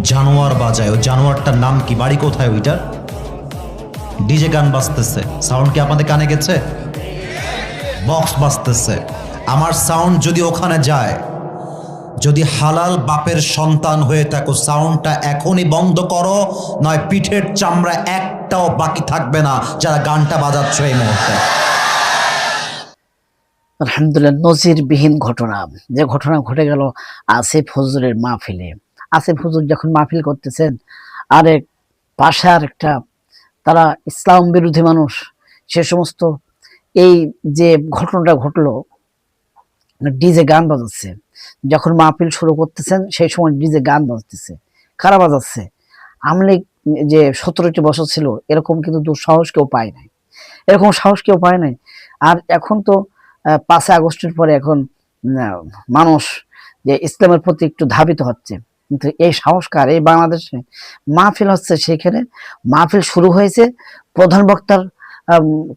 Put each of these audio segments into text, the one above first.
জানোয়ার বাজায়। ও জানোয়ারটার নাম কি? বাড়ি কোথায় ওইটার? ডিজে গান বাজতেছে। সাউন্ড কি আপনাদের কানে গেছে? বক্স বাজতেছে। আমার সাউন্ড যদি ওখানে যায়, যদি হালাল বাপের সন্তান হয়ে থাকো, সাউন্ডটা এখনই বন্ধ করো, নয় পিঠের চামড়া একটাও বাকি থাকবে না, যারা গানটা বাজাচ্ছ এই মুহূর্তে। আলহামদুলিল্লাহ, নজিরবিহীন ঘটনা। যে ঘটনা ঘটে গেল আসিফ হুজুরের মাহফিলে। আসিফ হুজুর যখন মাহফিল করতেছেন আরেক পাশে আর একটা, তারা ইসলাম বিরোধী মানুষ, সে সমস্ত এই যে ঘটনাটা ঘটলো ডিজে গান বাজাচ্ছে। যখন মাহফিল শুরু করতেছেন, সেই সময় ডিজে গান বাজতেছে কারা বাজাচ্ছে? আমলিগ যে সতেরোটি বছর ছিল, এরকম কিন্তু দুঃসাহস কেউ পায় নাই। এরকম সাহস কেউ পায় নাই। আর এখন তো পাঁচই আগস্টের পরে এখন মানুষ যে ইসলামের প্রতি একটু ধাবিত হচ্ছে। কিন্তু এই সংস্কার, এই বাংলাদেশে মাহফিল হচ্ছে সেখানে। মাহফিল শুরু হয়েছে, প্রধান বক্তার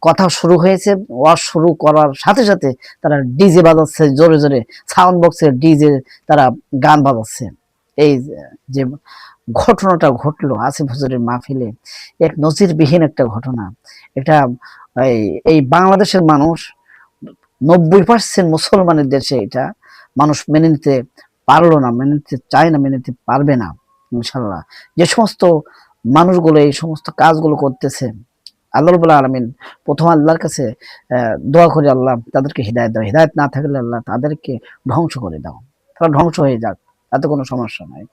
কথা শুরু হয়েছে, ওয়াজ শুরু করার সাথে সাথে তারা ডিজে বাজাচ্ছে, জোরে জোরে সাউন্ড বক্সে ডিজে তারা গান বাজাচ্ছে। এই যে ঘটনাটা ঘটলো আসিফ হুজুরের মাহফিলে, এক নজিরবিহীন একটা ঘটনা। এটা এই বাংলাদেশের মানুষ নব্বই পার্সেন্ট মুসলমানের দেশে এটা, মানুষ মেনে নিতে পারল না, মেনে নিতে চায় না, মেনে নিতে পারবে না ইনশাল্লাহ যে সমস্ত মানুষগুলো এই সমস্ত কাজগুলো করতেছে, আল্লাহ রবুল আলমিন প্রথম আল্লাহর কাছে দোয়া করে আল্লাহ, তাদেরকে হৃদায়ত দাও। হৃদায়ত না থাকলে আল্লাহ তাদেরকে ধ্বংস করে দাও। তারা ধ্বংস হয়ে যাক, তাতে কোনো সমস্যা নাই।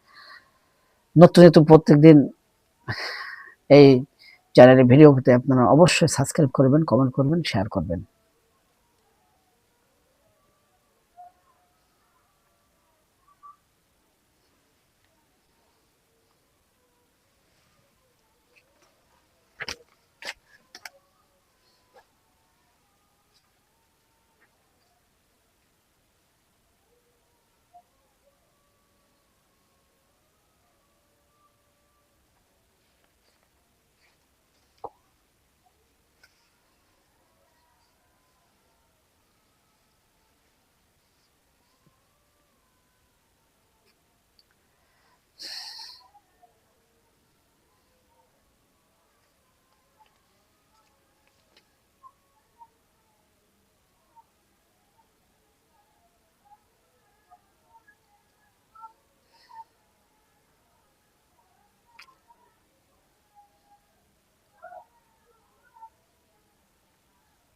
নতুন নতুন প্রত্যেকদিন এই চ্যানেলের ভিডিও পেতে আপনারা অবশ্যই সাবস্ক্রাইব করবেন কমেন্ট করবেন শেয়ার করবেন।